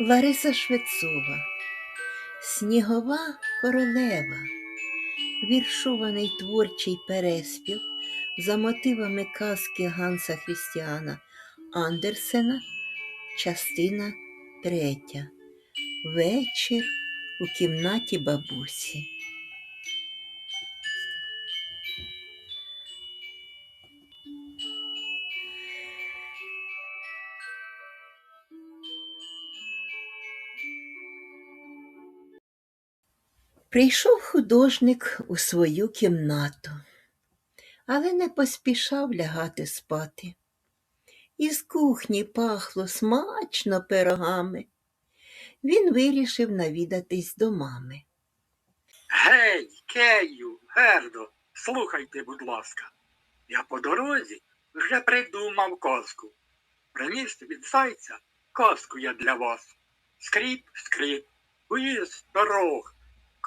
Лариса Швецова. Снігова королева. Віршований творчий переспів за мотивами казки Ганса Хрістіана Андерсена Частина третя. Вечір у кімнаті бабусі Прийшов художник у свою кімнату, але не поспішав лягати спати. Із кухні пахло смачно пирогами. Він вирішив навідатись до мами. Гей, Кею, Гердо, слухайте, будь ласка. Я по дорозі вже придумав казку. Приніс від зайця казку я для вас. Скріп, скріп, уїзд дорог,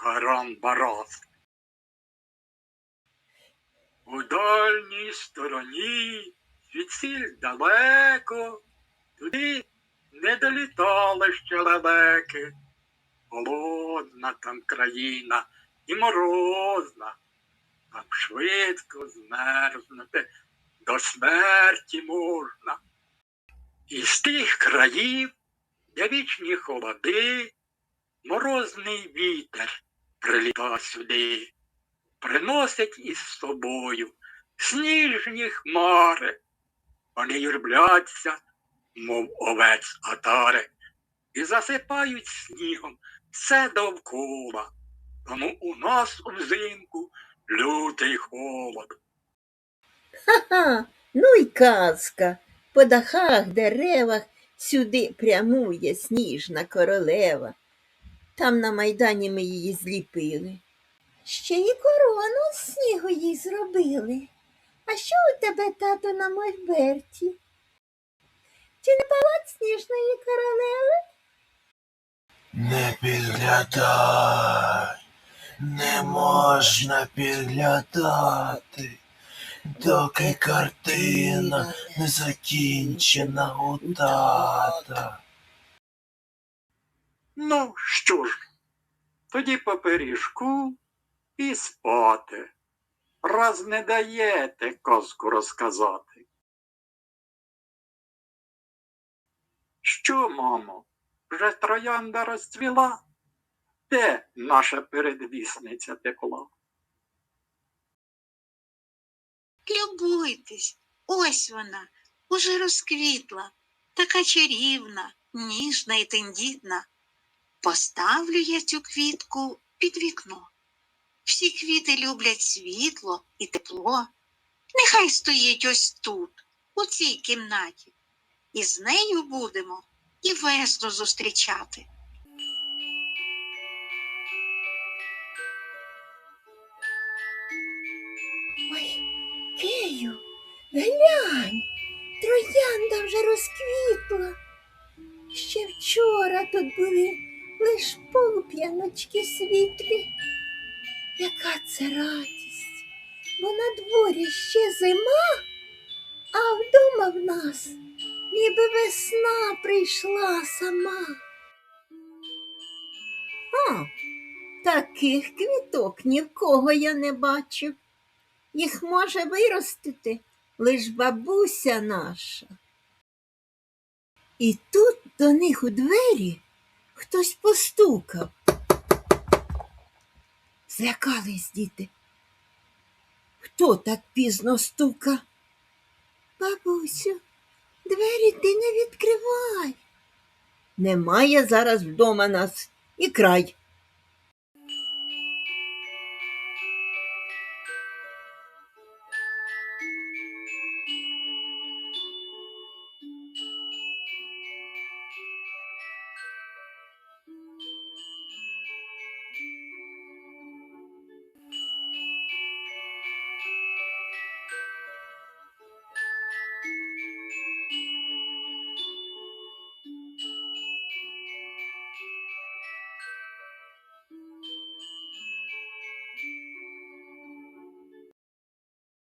карам-барас. У дальній стороні, звідсіль далеко, туди не долітали ще лелеки. Холодна там країна і морозна, там швидко змерзнути до смерті можна. Із тих країв, де вічні холоди, морозний вітер приліта сюди, приносить із собою сніжні хмари, вони юрбляться, мов овець атари, і засипають снігом все довкола. Тому у нас взимку лютий холод. Ха-ха, ну й казка. По дахах, деревах сюди прямує сніжна королева. Там на майдані ми її зліпили. Ще й корону з снігу їй зробили. А що у тебе, тато, на мольберті? Чи не палац сніжної королеви? Не підглядай, не можна підглядати, доки картина не закінчена у тата. Ну, що ж, тоді по пиріжку і спати. Раз не даєте казку розказати. Що, мамо, вже троянда розцвіла? Де наша передвісниця тепла? Любуйтесь, ось вона, уже розквітла, така чарівна, ніжна і тендітна. Поставлю я цю квітку під вікно. Всі квіти люблять світло і тепло. Нехай стоїть ось тут, у цій кімнаті, і з нею будемо і весну зустрічати. Ой, Кею, глянь, троянда вже розквітла. Ще вчора тут були лиш полуп'яночки світлі. Яка це радість, бо на дворі ще зима, а вдома в нас ніби весна прийшла сама. О, таких квіток ні в кого я не бачив. Їх може виростити лиш бабуся наша. І тут до них у двері хтось постукав. Злякались діти. Хто так пізно стука? Бабусю, двері ти не відкривай. Немає зараз вдома нас і край.